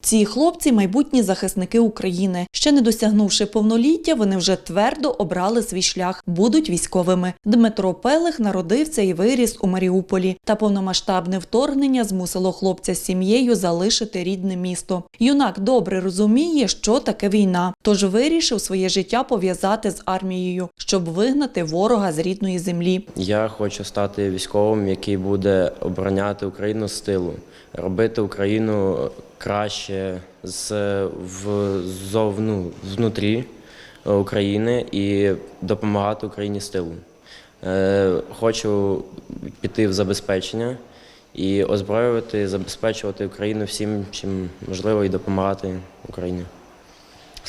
Ці хлопці майбутні захисники України. Ще не досягнувши повноліття, вони вже твердо обрали свій шлях, будуть військовими. Дмитро Пелих народився і виріс у Маріуполі. Та повномасштабне вторгнення змусило хлопця з сім'єю залишити рідне місто. Юнак добре розуміє, що таке війна, тож вирішив своє життя пов'язати з армією, щоб вигнати ворога з рідної землі. Я хочу стати військовим, який буде обороняти Україну з тилу, робити Україну краще з в зовну внутрі України і допомагати Україні з тилу. Е, Хочу піти в забезпечення і озброювати, забезпечувати Україну всім, чим можливо, і допомагати Україні,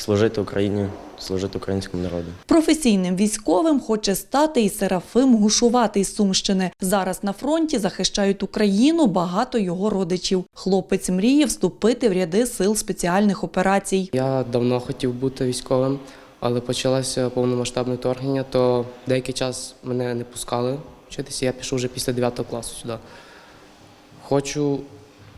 служити Україні, служити українському народу. Професійним військовим хоче стати і Серафим Гушувати із Сумщини. Зараз на фронті захищають Україну багато його родичів. Хлопець мріє вступити в ряди сил спеціальних операцій. Я давно хотів бути військовим, але почалося повномасштабне вторгнення, то деякий час мене не пускали вчитися. Я пішов вже після 9 класу сюди. Хочу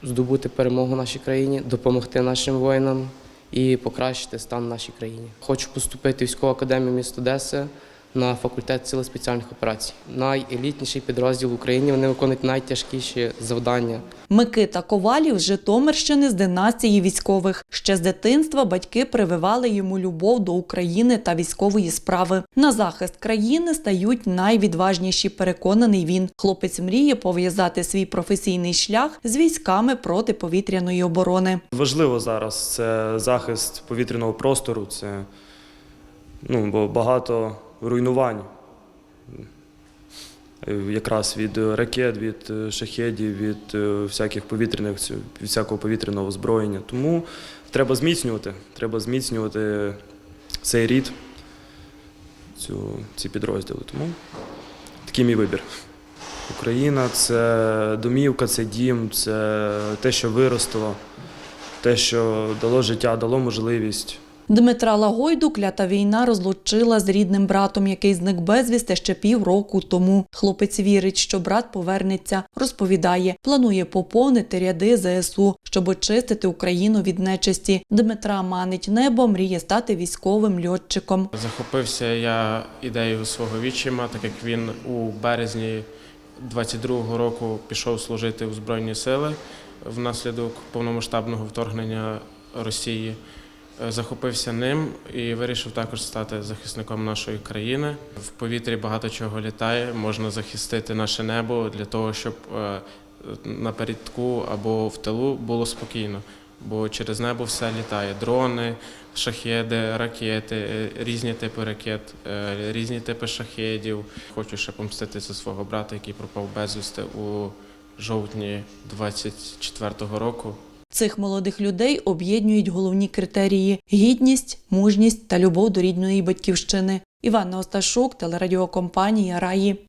здобути перемогу нашій країні, допомогти нашим воїнам і покращити стан нашій країні. Хочу поступити в військову академію міста Одеси на факультет сили спеціальних операцій. Найелітніший підрозділ в Україні. Вони виконують найтяжкіші завдання. Микита Ковалів з Житомирщини з династії військових. Ще з дитинства батьки прививали йому любов до України та військової справи. На захист країни стають найвідважніші. Переконаний він. Хлопець мріє пов'язати свій професійний шлях з військами протиповітряної оборони. Важливо зараз це захист повітряного простору, це ну, бо багато руйнувань. Е, Якраз від е, ракет, від е, шахедів, від всяких повітряних всякого повітряного озброєння. Тому треба зміцнювати. Треба зміцнювати цей рід, цю, ці підрозділи. Тому такий мій вибір. Україна це домівка, це дім, це те, що виростило, те, що дало життя, дало можливість. Дмитра Лагойду клята війна розлучила з рідним братом, який зник безвісти ще півроку тому. Хлопець вірить, що брат повернеться. Розповідає, планує поповнити ряди ЗСУ, щоб очистити Україну від нечисті. Дмитра манить небо, мріє стати військовим льотчиком. Захопився я ідеєю свого відчима, так як він у березні 22-го року пішов служити у Збройні сили внаслідок повномасштабного вторгнення Росії. Е, Захопився ним і вирішив також стати захисником нашої країни. В повітрі багато чого літає, можна захистити наше небо для того, щоб е, на передку або в тилу було спокійно. Бо через небо все літає: дрони, шахеди, ракети, е, різні типи ракет, різні типи шахедів. Хочу ще помстити за свого брата, який пропав безвісти у жовтні 24-го року. Цих молодих людей об'єднують головні критерії: гідність, мужність та любов до рідної батьківщини. Іванна Осташук, телерадіокомпанія Раї.